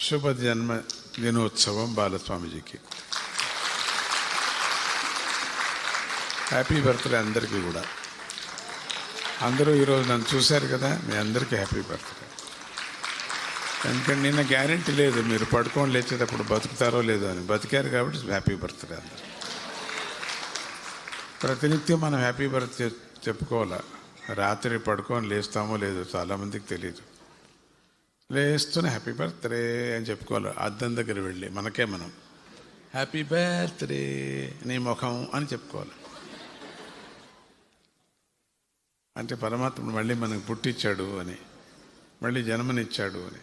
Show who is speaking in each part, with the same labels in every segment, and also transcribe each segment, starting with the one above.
Speaker 1: శుభ జన్మ దినోత్సవం బాలస్వామిజీకి. హ్యాపీ బర్త్డే అందరికీ కూడా. అందరూ ఈరోజు నన్ను చూశారు కదా మీ అందరికీ హ్యాపీ బర్త్డే ఎందుకంటే నిన్న గ్యారంటీ లేదు మీరు పడుకొని లేచేటప్పుడు బతుకుతారో లేదో అని. బతికారు కాబట్టి హ్యాపీ బర్త్డే అందరు. ప్రతినిత్యం మనం హ్యాపీ బర్త్డే చెప్పుకోవాలా? రాత్రి పడుకొని లేస్తామో లేదో చాలామందికి తెలియదు లేస్తూనే హ్యాపీ బర్త్డే అని చెప్పుకోవాలి. అద్దం దగ్గర వెళ్ళి మనకే మనం. హ్యాపీ బర్త్డే నీ ముఖం అని చెప్పుకోవాలి. అంటే పరమాత్ముడు మళ్ళీ మనకు పుట్టించాడు అని మళ్ళీ జన్మనిచ్చాడు అని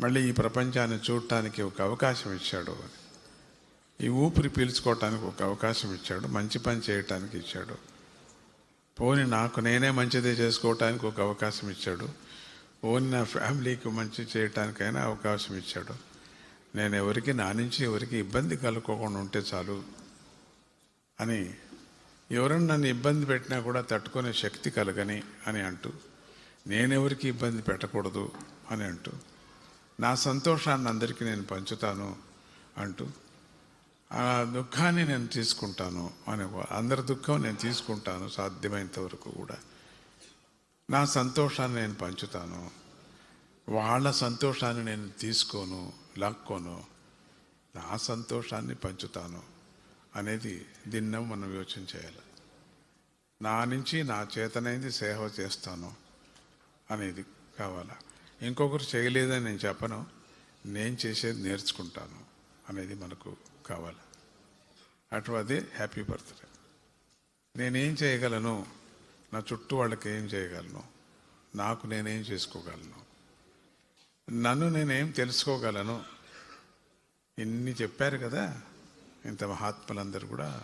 Speaker 1: మళ్ళీ ఈ ప్రపంచాన్ని చూడటానికి ఒక అవకాశం ఇచ్చాడు అని ఈ ఊపిరి పీల్చుకోవటానికి ఒక అవకాశం ఇచ్చాడు మంచి పని చేయటానికి ఇచ్చాడు పోని నాకు నేనే మంచిదే చేసుకోవటానికి ఒక అవకాశం ఇచ్చాడు ఓన్ నా ఫ్యామిలీకి మంచి చేయటానికైనా అవకాశం ఇచ్చాడు. నేను ఎవరికి నా నుంచి ఎవరికి ఇబ్బంది కలుక్కోకుండా ఉంటే చాలు అని ఎవరన్నా నన్ను ఇబ్బంది పెట్టినా కూడా తట్టుకునే శక్తి కలగని అని అంటూ నేనెవరికి ఇబ్బంది పెట్టకూడదు అని అంటూ నా సంతోషాన్ని అందరికీ నేను పంచుతాను అంటూ ఆ దుఃఖాన్ని నేను తీసుకుంటాను అని అందరి దుఃఖం నేను తీసుకుంటాను సాధ్యమైనంత వరకు కూడా. నా సంతోషాన్ని నేను పంచుతాను. వాళ్ళ సంతోషాన్ని నేను తీసుకోను లాక్కోను. నా సంతోషాన్ని పంచుతాను అనేది దిన్నం మనం యోచన చేయాలి. నా నుంచి నా చేతనైంది సేవ చేస్తాను అనేది కావాలా? ఇంకొకరు చేయలేదని నేను చెప్పను నేను చేసేది నేర్చుకుంటాను అనేది మనకు కావాలి? అటువంటిది హ్యాపీ బర్త్డే. నేనేం చేయగలను? నా చుట్టూ వాళ్ళకి ఏం చేయగలను? నాకు నేనేం చేసుకోగలను? నన్ను నేనేం తెలుసుకోగలను? ఇన్ని చెప్పారు కదా? ఇంత మహాత్ములందరూ కూడా.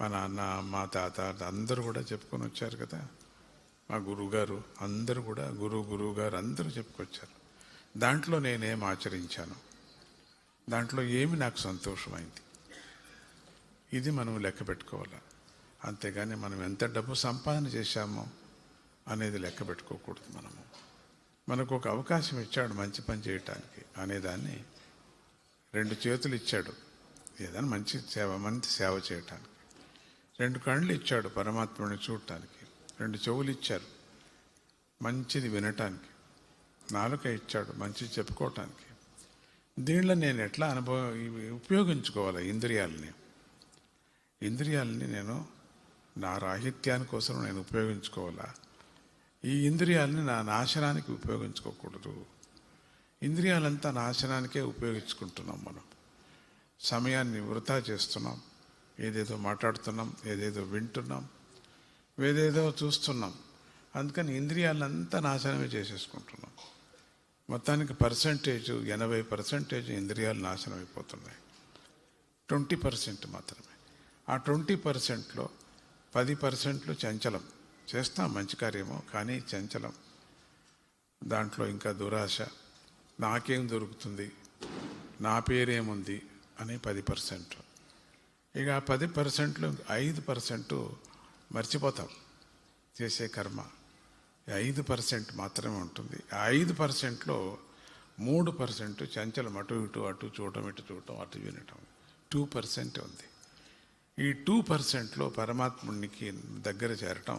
Speaker 1: మా నాన్న మా తాత అందరూ కూడా చెప్పుకొని వచ్చారు కదా? మా గురువుగారు అందరూ కూడా గురువు గురువు గారు అందరూ చెప్పుకొచ్చారు. దాంట్లో నేనేం ఆచరించాను? దాంట్లో ఏమి నాకు సంతోషమైంది? ఇది మనం లెక్క పెట్టుకోవాలి? అంతేగాని మనం ఎంత డబ్బు సంపాదన చేశామో అనేది లెక్క పెట్టుకోకూడదు మనము. మనకు ఒక అవకాశం ఇచ్చాడు మంచి పని చేయటానికి అనేదాన్ని రెండు చేతులు ఇచ్చాడు. ఏదైనా మంచి సేవ మంచి సేవ చేయటానికి. రెండు కళ్ళు ఇచ్చాడు పరమాత్మని చూడటానికి. రెండు చెవులు ఇచ్చారు మంచిది వినటానికి. నాలుక ఇచ్చాడు మంచి చెప్పుకోవటానికి దీనిలో నేను ఎట్లా అనుభవం ఉపయోగించుకోవాలి ఇంద్రియాలని? ఇంద్రియాలని నేను నా రాహిత్యాని కోసం నేను ఉపయోగించుకోవాలా? ఈ ఇంద్రియాలని నా నాశనానికి ఉపయోగించుకోకూడదు. ఇంద్రియాలంతా నాశనానికే ఉపయోగించుకుంటున్నాం మనం. సమయాన్ని వృధా చేస్తున్నాం. ఏదేదో మాట్లాడుతున్నాం ఏదేదో వింటున్నాం ఏదేదో చూస్తున్నాం. అందుకని ఇంద్రియాలంతా నాశనమే చేసేసుకుంటున్నాం. మొత్తానికి పర్సంటేజ్ ఎనభై పర్సంటేజ్ ఇంద్రియాలు నాశనం అయిపోతున్నాయి ట్వంటీ పర్సెంట్ మాత్రమే. ఆ ట్వంటీ పర్సెంట్లో పది పర్సెంట్లు చంచలం. చేస్తాం మంచి కార్యము కానీ చంచలం. దాంట్లో ఇంకా దురాశ. నాకేం దొరుకుతుంది? నా పేరేముంది? అని పది పర్సెంట్ ఇక ఆ పది పర్సెంట్లు ఐదు పర్సెంట్ మర్చిపోతాం. చేసే కర్మ. ఐదు పర్సెంట్ మాత్రమే ఉంటుంది. ఆ ఐదు పర్సెంట్లో మూడు పర్సెంట్ చంచలం. అటు ఇటు అటు చూడటం ఇటు చూడటం అటు వినటం. టూ పర్సెంట్ ఉంది. ఈ టూ పర్సెంట్లో పరమాత్మునికి దగ్గర చేరటం